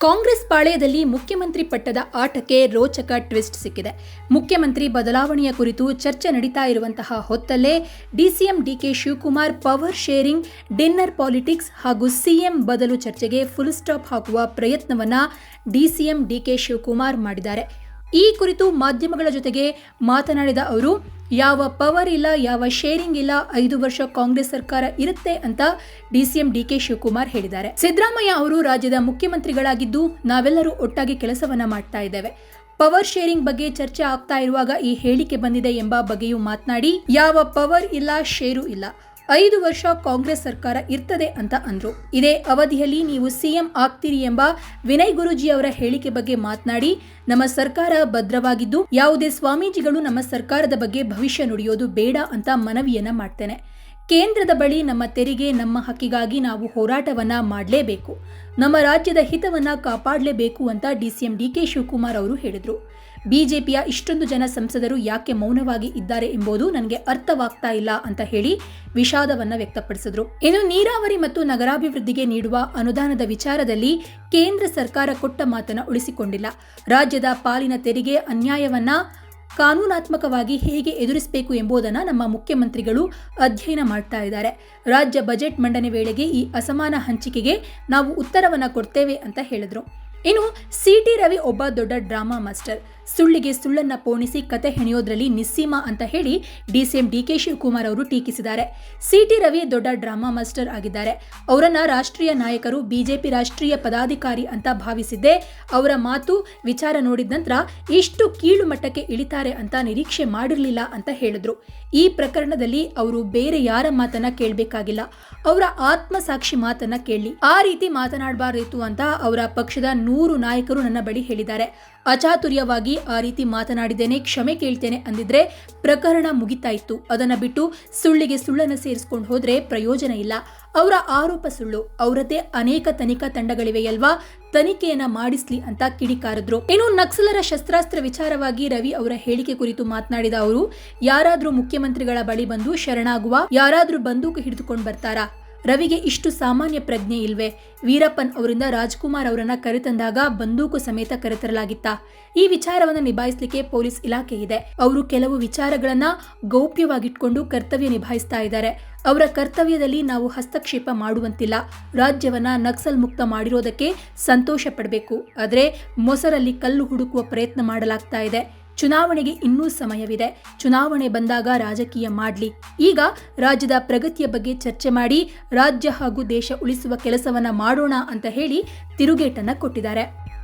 ಕಾಂಗ್ರೆಸ್ ಪಾಳೆಯದಲ್ಲಿ ಮುಖ್ಯಮಂತ್ರಿ ಪಟ್ಟದ ಆಟಕ್ಕೆ ರೋಚಕ ಟ್ವಿಸ್ಟ್ ಸಿಕ್ಕಿದೆ. ಮುಖ್ಯಮಂತ್ರಿ ಬದಲಾವಣೆಯ ಕುರಿತು ಚರ್ಚೆ ನಡೀತಾ ಇರುವಂತಹ ಹೊತ್ತಲ್ಲೇ DCM DK Shivakumar power sharing, dinner politics ಹಾಗೂ ಸಿಎಂ ಬದಲು ಚರ್ಚೆಗೆ ಫುಲ್ ಸ್ಟಾಪ್ ಹಾಕುವ ಪ್ರಯತ್ನವನ್ನ ಡಿಸಿಎಂ ಡಿಕೆ ಶಿವಕುಮಾರ್ ಮಾಡಿದ್ದಾರೆ. ಈ ಕುರಿತು ಮಾಧ್ಯಮಗಳ ಜೊತೆಗೆ ಮಾತನಾಡಿದ ಅವರು ಯಾವ ಪವರ್ ಇಲ್ಲ, ಯಾವ ಶೇರಿಂಗ್ ಇಲ್ಲ, ಐದು ವರ್ಷ ಕಾಂಗ್ರೆಸ್ ಸರ್ಕಾರ ಇರುತ್ತೆ ಅಂತ ಡಿಸಿಎಂ ಡಿಕೆ ಶಿವಕುಮಾರ್ ಹೇಳಿದ್ದಾರೆ. ಸಿದ್ದರಾಮಯ್ಯ ಅವರು ರಾಜ್ಯದ ಮುಖ್ಯಮಂತ್ರಿಗಳಾಗಿದ್ದು ನಾವೆಲ್ಲರೂ ಒಟ್ಟಾಗಿ ಕೆಲಸವನ್ನ ಮಾಡ್ತಾ ಇದ್ದೇವೆ. ಪವರ್ ಶೇರಿಂಗ್ ಬಗ್ಗೆ ಚರ್ಚೆ ಆಗ್ತಾ ಇರುವಾಗ ಈ ಹೇಳಿಕೆ ಬಂದಿದೆ ಎಂಬ ಬಗ್ಗೆಯೂ ಮಾತನಾಡಿ, ಯಾವ ಪವರ್ ಇಲ್ಲ ಶೇರು ಇಲ್ಲ. ಐದು ವರ್ಷ ಕಾಂಗ್ರೆಸ್ ಸರ್ಕಾರ ಇರ್ತದೆ ಅಂತ ಅಂದ್ರು. ಇದೇ ಅವಧಿಯಲ್ಲಿ ನೀವು ಸಿಎಂ ಆಗ್ತೀರಿ ಎಂಬ ವಿನಯ್ ಗುರುಜಿ ಅವರ ಹೇಳಿಕೆ ಬಗ್ಗೆ ಮಾತನಾಡಿ, ನಮ್ಮ ಸರ್ಕಾರ ಭದ್ರವಾಗಿದ್ದು, ಯಾವುದೇ ಸ್ವಾಮೀಜಿಗಳು ನಮ್ಮ ಸರ್ಕಾರದ ಬಗ್ಗೆ ಭವಿಷ್ಯ ನುಡಿಯೋದು ಬೇಡ ಅಂತ ಮನವಿಯನ್ನ ಮಾಡ್ತೇನೆ. ಕೇಂದ್ರದ ಬಳಿ ನಮ್ಮ ತೆರಿಗೆ, ನಮ್ಮ ಹಕ್ಕಿಗಾಗಿ ನಾವು ಹೋರಾಟವನ್ನ ಮಾಡಲೇಬೇಕು. ನಮ್ಮ ರಾಜ್ಯದ ಹಿತವನ್ನ ಕಾಪಾಡಲೇಬೇಕು ಅಂತ ಡಿಸಿಎಂ ಡಿಕೆ ಶಿವಕುಮಾರ್ ಅವರು ಹೇಳಿದರು. ಬಿಜೆಪಿಯ ಇಷ್ಟೊಂದು ಜನ ಸಂಸದರು ಯಾಕೆ ಮೌನವಾಗಿ ಇದ್ದಾರೆ ಎಂಬುದು ನನಗೆ ಅರ್ಥವಾಗ್ತಾ ಇಲ್ಲ ಅಂತ ಹೇಳಿ ವಿಷಾದವನ್ನ ವ್ಯಕ್ತಪಡಿಸಿದ್ರು. ಇನ್ನು ನೀರಾವರಿ ಮತ್ತು ನಗರಾಭಿವೃದ್ಧಿಗೆ ನೀಡುವ ಅನುದಾನದ ವಿಚಾರದಲ್ಲಿ ಕೇಂದ್ರ ಸರ್ಕಾರ ಕೊಟ್ಟ ಮಾತನ್ನ ಉಳಿಸಿಕೊಂಡಿಲ್ಲ. ರಾಜ್ಯದ ಪಾಲಿನ ತೆರಿಗೆ ಅನ್ಯಾಯವನ್ನ ಕಾನೂನಾತ್ಮಕವಾಗಿ ಹೇಗೆ ಎದುರಿಸಬೇಕು ಎಂಬುದನ್ನು ನಮ್ಮ ಮುಖ್ಯಮಂತ್ರಿಗಳು ಅಧ್ಯಯನ ಮಾಡ್ತಾ ಇದ್ದಾರೆ. ರಾಜ್ಯ ಬಜೆಟ್ ಮಂಡನೆ ವೇಳೆಗೆ ಈ ಅಸಮಾನ ಹಂಚಿಕೆಗೆ ನಾವು ಉತ್ತರವನ್ನು ಕೊಡ್ತೇವೆ ಅಂತ ಹೇಳಿದ್ರು. ಇನ್ನು ಸಿಟಿ ರವಿ ಒಬ್ಬ ದೊಡ್ಡ ಡ್ರಾಮಾ ಮಾಸ್ಟರ್. ಸುಳ್ಳಿಗೆ ಸುಳ್ಳನ್ನ ಪೋಣಿಸಿ ಕತೆ ಹೆಣೆಯೋದ್ರಲ್ಲಿ ನಿಸ್ಸೀಮ ಅಂತ ಹೇಳಿ ಡಿಸಿಎಂ ಡಿಕೆ ಶಿವಕುಮಾರ್ ಅವರು ಟೀಕಿಸಿದ್ದಾರೆ. ಸಿಟಿ ರವಿ ದೊಡ್ಡ ಡ್ರಾಮಾ ಮಾಸ್ಟರ್ ಆಗಿದ್ದಾರೆ. ಅವರನ್ನ ರಾಷ್ಟ್ರೀಯ ನಾಯಕರು, ಬಿಜೆಪಿ ರಾಷ್ಟ್ರೀಯ ಪದಾಧಿಕಾರಿ ಅಂತ ಭಾವಿಸಿದ್ದೆ ಅವರ ಮಾತು ವಿಚಾರ ನೋಡಿದ ನಂತರ ಇಷ್ಟು ಕೀಳು ಮಟ್ಟಕ್ಕೆ ಇಳಿತಾರೆ ಅಂತ ನಿರೀಕ್ಷೆ ಮಾಡಿರಲಿಲ್ಲ ಅಂತ ಹೇಳಿದ್ರು. ಈ ಪ್ರಕರಣದಲ್ಲಿ ಅವರು ಬೇರೆ ಯಾರ ಮಾತನ್ನ ಕೇಳಬೇಕಾಗಿಲ್ಲ. ಅವರ ಆತ್ಮಸಾಕ್ಷಿ ಮಾತನ್ನ ಕೇಳಿ. ಆ ರೀತಿ ಮಾತನಾಡಬಾರ್ದಿತ್ತು ಅಂತ ಅವರ ಪಕ್ಷದ ನೂರು ನಾಯಕರು ನನ್ನ ಬಳಿ ಹೇಳಿದ್ದಾರೆ. ಅಚಾತುರ್ಯವಾಗಿ ಆ ರೀತಿ ಮಾತನಾಡಿದ್ದೇನೆ, ಕ್ಷಮೆ ಕೇಳ್ತೇನೆ ಅಂದಿದ್ರೆ ಪ್ರಕರಣ ಮುಗಿತಾ ಇತ್ತು. ಅದನ್ನ ಬಿಟ್ಟು ಸುಳ್ಳಿಗೆ ಸುಳ್ಳನ್ನು ಸೇರಿಸ್ಕೊಂಡು ಹೋದ್ರೆ ಪ್ರಯೋಜನ ಇಲ್ಲ. ಅವರ ಆರೋಪ ಸುಳ್ಳು. ಅವರದ್ದೇ ಅನೇಕ ತನಿಖಾ ತಂಡಗಳಿವೆಯಲ್ವಾ ತನಿಖೆಯನ್ನ ಮಾಡಿಸ್ಲಿ ಅಂತ ಕಿಡಿಕಾರದ್ರು. ಇನ್ನು ನಕ್ಸಲರ ಶಸ್ತ್ರಾಸ್ತ್ರ ವಿಚಾರವಾಗಿ ರವಿ ಅವರ ಹೇಳಿಕೆ ಕುರಿತು ಮಾತನಾಡಿದ ಅವರು, ಯಾರಾದ್ರೂ ಮುಖ್ಯಮಂತ್ರಿಗಳ ಬಳಿ ಬಂದು ಶರಣಾಗುವ, ಯಾರಾದ್ರೂ ಬಂದೂಕು ಹಿಡಿದುಕೊಂಡು ಬರ್ತಾರಾ? ರವಿಗೆ ಇಷ್ಟು ಸಾಮಾನ್ಯ ಪ್ರಜ್ಞೆ ಇಲ್ವೇ? ವೀರಪ್ಪನ್ ಅವರಿಂದ ರಾಜ್ಕುಮಾರ್ ಅವರನ್ನ ಕರೆತಂದಾಗ ಬಂದೂಕು ಸಮೇತ ಕರೆತರಲಾಗಿತ್ತ? ಈ ವಿಚಾರವನ್ನು ನಿಭಾಯಿಸಲಿಕ್ಕೆ ಪೊಲೀಸ್ ಇಲಾಖೆ ಇದೆ. ಅವರು ಕೆಲವು ವಿಚಾರಗಳನ್ನ ಗೌಪ್ಯವಾಗಿಟ್ಕೊಂಡು ಕರ್ತವ್ಯ ನಿಭಾಯಿಸ್ತಾ ಇದ್ದಾರೆ. ಅವರ ಕರ್ತವ್ಯದಲ್ಲಿ ನಾವು ಹಸ್ತಕ್ಷೇಪ ಮಾಡುವಂತಿಲ್ಲ. ರಾಜ್ಯವನ್ನ ನಕ್ಸಲ್ ಮುಕ್ತ ಮಾಡಿರೋದಕ್ಕೆ ಸಂತೋಷ ಪಡಬೇಕು. ಆದರೆ ಮೊಸರಲ್ಲಿ ಕಲ್ಲು ಹುಡುಕುವ ಪ್ರಯತ್ನ ಮಾಡಲಾಗ್ತಾ ಇದೆ. ಚುನಾವಣೆಗೆ ಇನ್ನೂ ಸಮಯವಿದೆ. ಚುನಾವಣೆ ಬಂದಾಗ ರಾಜಕೀಯ ಮಾಡಲಿ. ಈಗ ರಾಜ್ಯದ ಪ್ರಗತಿಯ ಬಗ್ಗೆ ಚರ್ಚೆ ಮಾಡಿ, ರಾಜ್ಯ ಹಾಗೂ ದೇಶ ಉಳಿಸುವ ಕೆಲಸವನ್ನ ಮಾಡೋಣ ಅಂತ ಹೇಳಿ ತಿರುಗೇಟನ್ನ ಕೊಟ್ಟಿದ್ದಾರೆ.